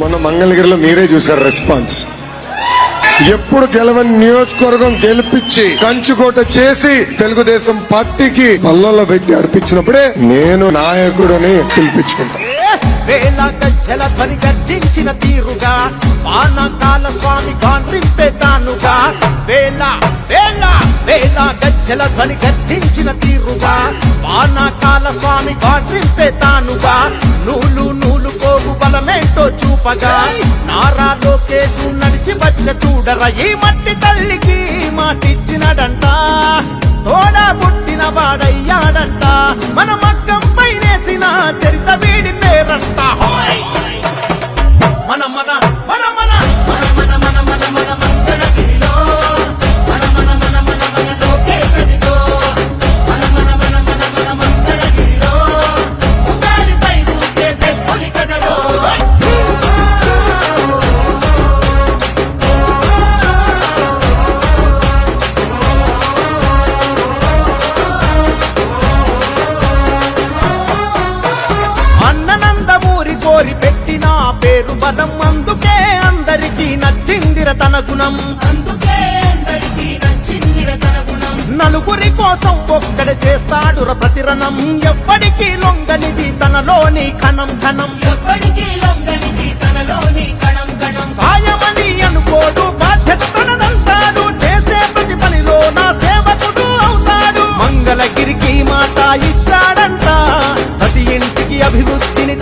మొన్న మంగళగిరిలో మీరే చూసారు రెస్పాన్స్. ఎప్పుడు గెలవని నియోజకవర్గం గెలిపించి కంచుకోట చేసి తెలుగుదేశం పార్టీకి పల్లల్లో పెట్టి అర్పించినప్పుడే నేను నాయకుడని పిలిపించుకుంటా. వేల గజ్జల ధ్వని గర్జించిన తీరుగా పానకాల స్వామి గాండ్రింపే తానుగా. వేల వేల వేల గజ్జల ధ్వని గర్జించిన తీరుగా పానకాల స్వామి గాండ్రింపే తానుగా. నూలు నూలు బలమేంటో చూపగా నారా లోకేశు నడిచి వచ్చ చూడర ఈ మట్టి తల్లికి మాటిచ్చినడంట. తోడా పుట్టిన వాడయ్యాడంట మన మగ్గం తన గుణం. నలుగురి కోసం ఒక్కడ చేస్తాడు ప్రతిరణం. ఎప్పటికీ లొంగనిది తనలోని కణం కణం ఎప్పటికీ లొంగనిది తనలోని కణం కణం సాయమని అనుకోడు బాధ్యత తనదంటాడు చేసే ప్రతి పనిలో నా సేవకుడు అవుతాడు. మంగళగిరికి మాట ఇచ్చాడంట. ప్రతి ఇంటికి అభివృద్ధిని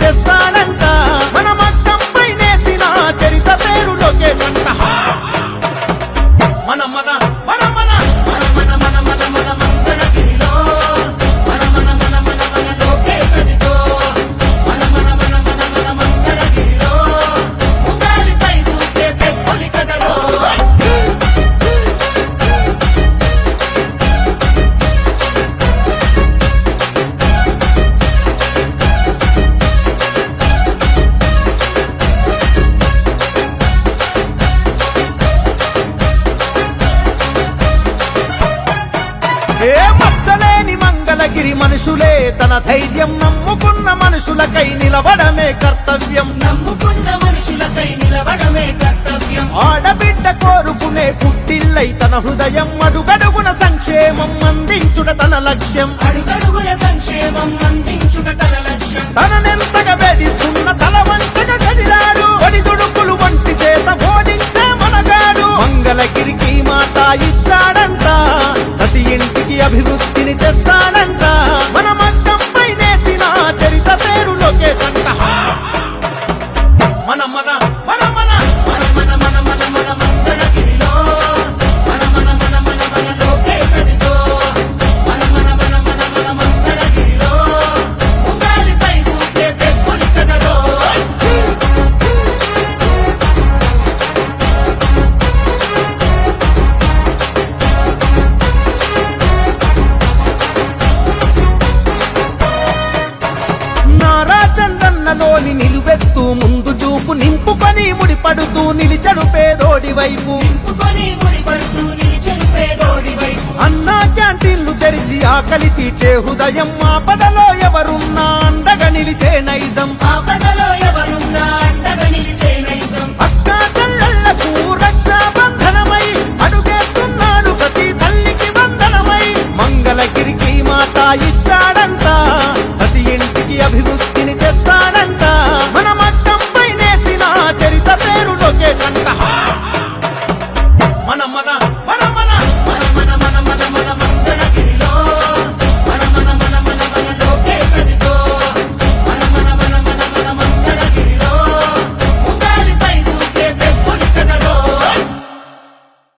మనుషులే తన ధైర్యం నమ్ముకున్న మనుషులకై నిలబడమే కర్తవ్యం. నమ్ముకున్న మనుషులకై నిలబడమే కర్తవ్యం. ఆడబిడ్డ కోరుకునే పుట్టిల్లై తన హృదయం అడుగడుగున సంక్షేమం అందించుట తన లక్ష్యం. అడుగడుగున సంక్షేమం అందించుట తన లక్ష్యం. తననెంతగా వేధిస్తున్న తల వంచగా కదిలాడు ఒడిదుడుకులు వంటి చేత ఓడించే మనగాడు. మంగళగిరికి మాట ఇచ్చాడంట. ప్రతి ఇంటికి అభివృద్ధిని తెస్తానంట. మన పోని నిలువెత్తు ముందు చూపు నింపుకొని ముడిపడుతూ నిలిచడు పేదోడి వైపు. అన్నా క్యాంటీన్లు తెరిచి ఆకలి తీర్చే హృదయం ఆపదలో ఎవరున్నా అండగా నిలిచే నైజం.